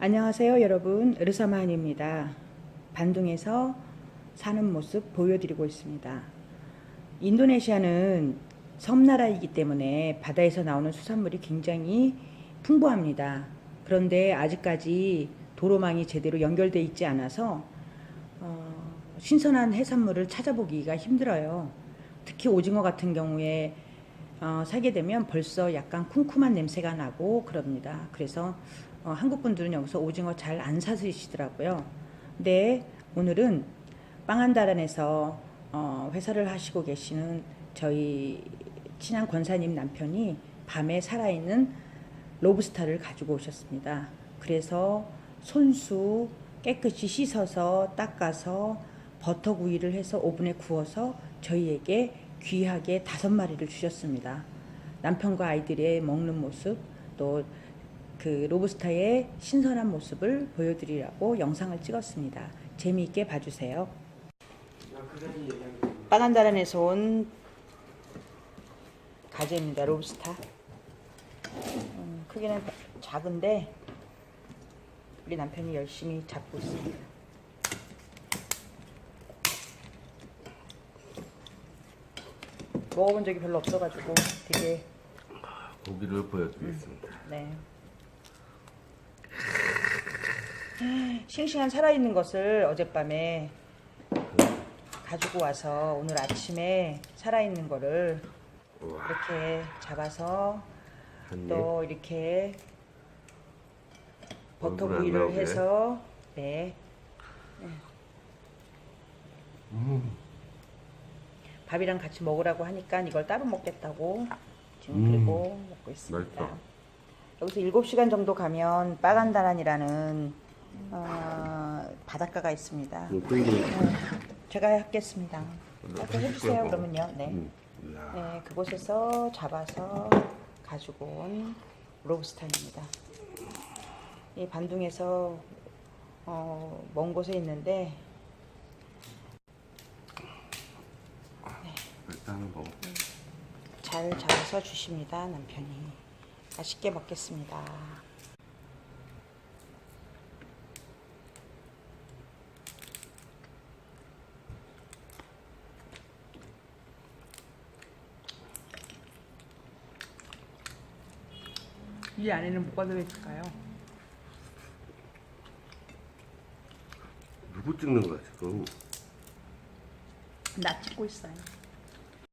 안녕하세요 여러분 르사마한입니다. 반둥에서 사는 모습 보여드리고 있습니다. 인도네시아는 섬나라이기 때문에 바다에서 나오는 수산물이 굉장히 풍부합니다. 그런데 아직까지 도로망이 제대로 연결돼 있지 않아서 어, 신선한 해산물을 찾아보기가 힘들어요. 특히 오징어 같은 경우에 어, 사게 되면 벌써 약간 쿰쿰한 냄새가 나고 그럽니다. 그래서 어, 한국 분들은 여기서 오징어 잘 안 사드시더라고요. 근데 오늘은 빵한다란에서 어, 회사를 하시고 계시는 저희 친한 권사님 남편이 밤에 살아있는 로브스타를 가지고 오셨습니다. 그래서 손수 깨끗이 씻어서 닦아서 버터 구이를 해서 오븐에 구워서 저희에게 귀하게 다섯 마리를 주셨습니다. 남편과 아이들의 먹는 모습 또 그 로브스타의 신선한 모습을 보여드리려고 영상을 찍었습니다. 재미있게 봐주세요. 빵한다란에서 온 가재입니다. 로브스타. 음, 크기는 작은데 우리 남편이 열심히 잡고 있습니다. 먹어본 적이 별로 없어가지고 되게 고기를 보여드리겠습니다. 네. 싱싱한 살아있는 것을 어젯밤에 가지고 와서 오늘 아침에 살아있는 거를 우와, 이렇게 잡아서. 또 이렇게 버터 구이를. 해서 네 음, 밥이랑 같이 먹으라고 하니까 이걸 따로 먹겠다고 지금 음, 그리고 먹고 있습니다. 맛있다. 여기서 7시간 정도 가면 빠간다란이라는 어, 바닷가가 있습니다. 이거 땡기네. 네, 제가 하겠습니다. 나 아까 해주세요 해줄까? 그러면요. 네. 음, 네, 그곳에서 잡아서 가지고 온 로브스타입니다. 이 반둥에서 어, 먼 곳에 있는데 일단 한번 먹어. 잘 잡아서 주십니다 남편이 맛있게 먹겠습니다. 이 안에는 뭐가 들어있을까요? 누구 찍는 거야 지금? 나 찍고 있어요.